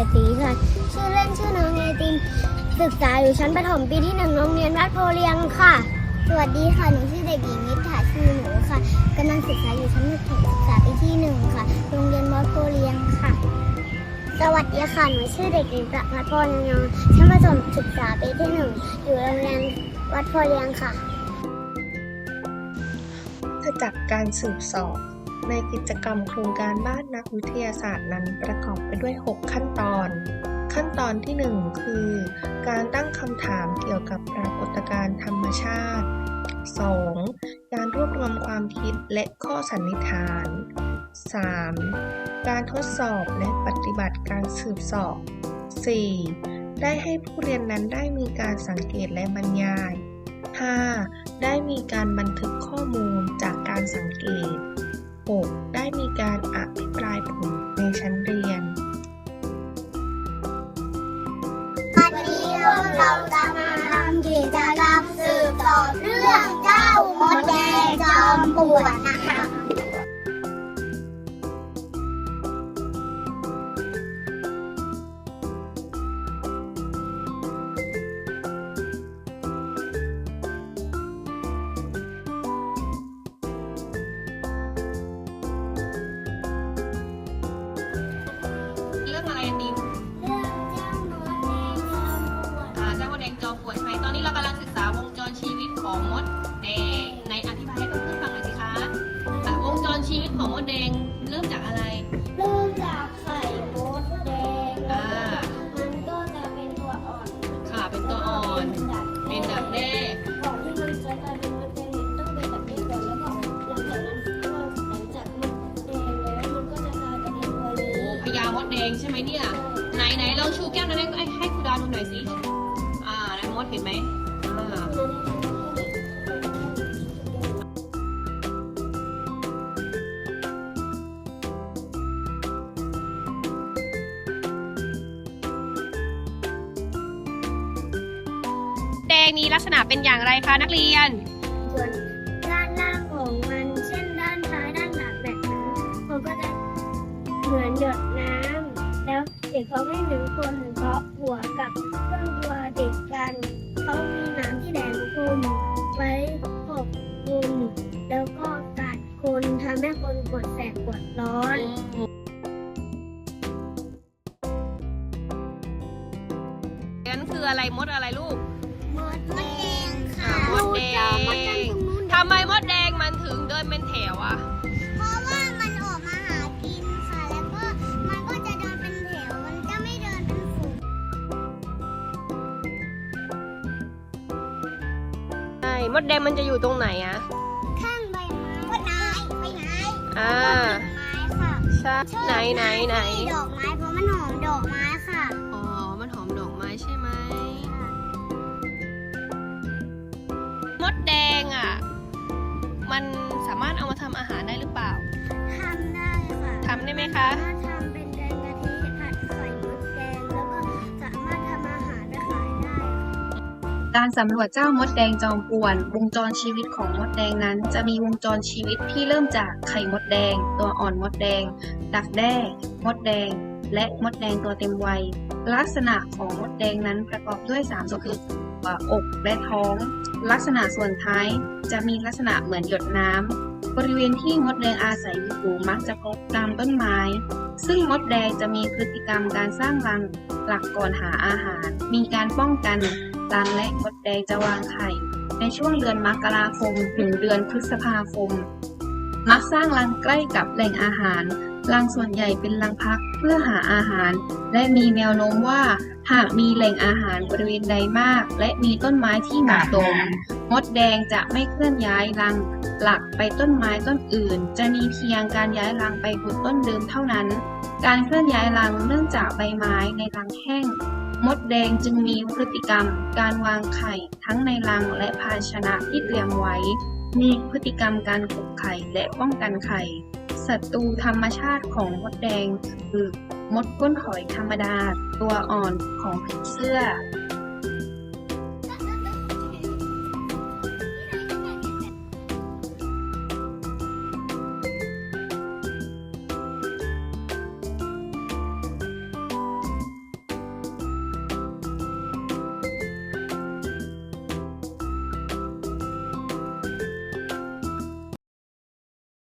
ยรติศรีค่ะชื่อเล่นชื่อน้องเอติมศึกษาอยู่ชั้นประถมปีที่หนึ่งโรงเรียนวัดโพเรียงค่ะ สวัสดีค่ะหนูชื่อเด็กหญิงนิษฐาชื่อหนูค่ะกำลังศึกษาอยู่ชั้นประถมศึกษาปีที่หนึ่งค่ะ โรงเรียนวัดโพเรียงค่ะ สวัสดีค่ะหนูชื่อเด็กหญิงประภัสพรยองชั้นประถมศึกษาปีที่หนึ่งอยู่โรงเรียนวัดโพเรียงค่ะจากการสืบสอบ ในกิจกรรมโครงการบ้านนักวิทยาศาสตร์นั้นประกอบไปด้วย 6 ขั้นตอน ขั้นตอนที่ 1 คือ การตั้งคำถามเกี่ยวกับปรากฏการณ์ธรรมชาติ 2. การรวบรวมความคิดและข้อสันนิษฐาน 3. การทดสอบและปฏิบัติการสืบสอบ 4. ได้ให้ผู้เรียนนั้นได้มีการสังเกตและบรรยาย 5. ได้มีการบันทึกข้อมูลจากการสังเกต 6. ได้มีการอภิปรายผลในชั้นเรียน วันนี้เราจะมาทำกิจกรรมสืบสอบเรื่องเจ้ามดแดงจอมปวด เป็นดักแด้ก่อนที่มันจะกลายเป็นมดแดงเนี่ยต้องเป็นดักแด้ก่อนแล้วก็หลังจากนั้นก็หลังจากมันแดงแล้วมันก็จะกลายเป็นตัวนี้โอ้พญามดแดงใช่ไหมเนี่ย ไหนไหนลองชูแก้วนั้นให้ให้ครูดาวดูหน่อยสิ อ่าแล้วมดเห็นไหมอ่าแด มีลักษณะเป็นอย่างไรคะนักเรียน ส่วนด้านล่างของมันเช่นด้านซ้ายด้านหลังแบบนั้นมันก็จะเหมือนหยดน้ำแล้วเด็กเขาไม่หนึ่งคนเพราะหัวกับเครื่องตัวติดกันเขามีหน้ำที่แหลมคมไว้ปกคลุมแล้วก็กัดคนทำให้คนปวดแสบปวดร้อนงั้นคืออะไรมดอะไรลูก มดแดงมันจะอยู่ตรงไหนอะข้างใบไม้ต้นไม้ใบไม้อ่าไม้ค่ะใช่ไหนไหนไหนดอกไม้เพราะมันหอมดอกไม้ค่ะอ๋อมันหอมดอกไม้ใช่ไหมมดแดงอะมันสามารถเอามาทำอาหารได้หรือเปล่าทำได้ค่ะทำได้ไหมคะ การสำรวจเจ้ามดแดงจอมป่วน วงจรชีวิตของมดแดงนั้น จะมีวงจรชีวิตที่เริ่มจากไข่มดแดง ตัวอ่อนมดแดง ดักแด้ มดแดง และมดแดงตัวเต็มวัย ลักษณะของมดแดงนั้นประกอบด้วย3ส่วนคือหัวอกและท้อง ลักษณะส่วนท้ายจะมีลักษณะเหมือนหยดน้ำบริเวณที่มดแดงอาศัยอยู่มักจะพบตามต้นไม้ ซึ่งมดแดงจะมีพฤติกรรมการสร้างรังหลักก่อนหาอาหาร มีการป้องกัน รังและมดแดงจะวางไข่ ในช่วงเดือนมกราคมถึงเดือนพฤษภาคม มักสร้างรังใกล้กับแหล่งอาหาร รังส่วนใหญ่เป็นรังพัก เพื่อหาอาหาร และมีแนวโน้มว่า หากมีแหล่งอาหารบริเวณใดมาก และมีต้นไม้ที่หมาะสมมดแดงจะไม่เคลื่อนย้ายรังหลักไปต้นไม้ต้นอื่น จะมีเพียงการย้ายรังไปบนต้นเดิมเท่านั้น การเคลื่อนย้ายรังเนื่องจากใบไม้ในรังแห้ง มดแดงจึงมีพฤติกรรม การวางไข่ทั้งในรังและภาชนะที่เตรียมไว้ มีพฤติกรรมการกบไข่และป้องกันไข่ ศัตรูธรรมชาติของมดแดงคือมดก้นหอยธรรมดา ตัวอ่อนของผีเสื้อ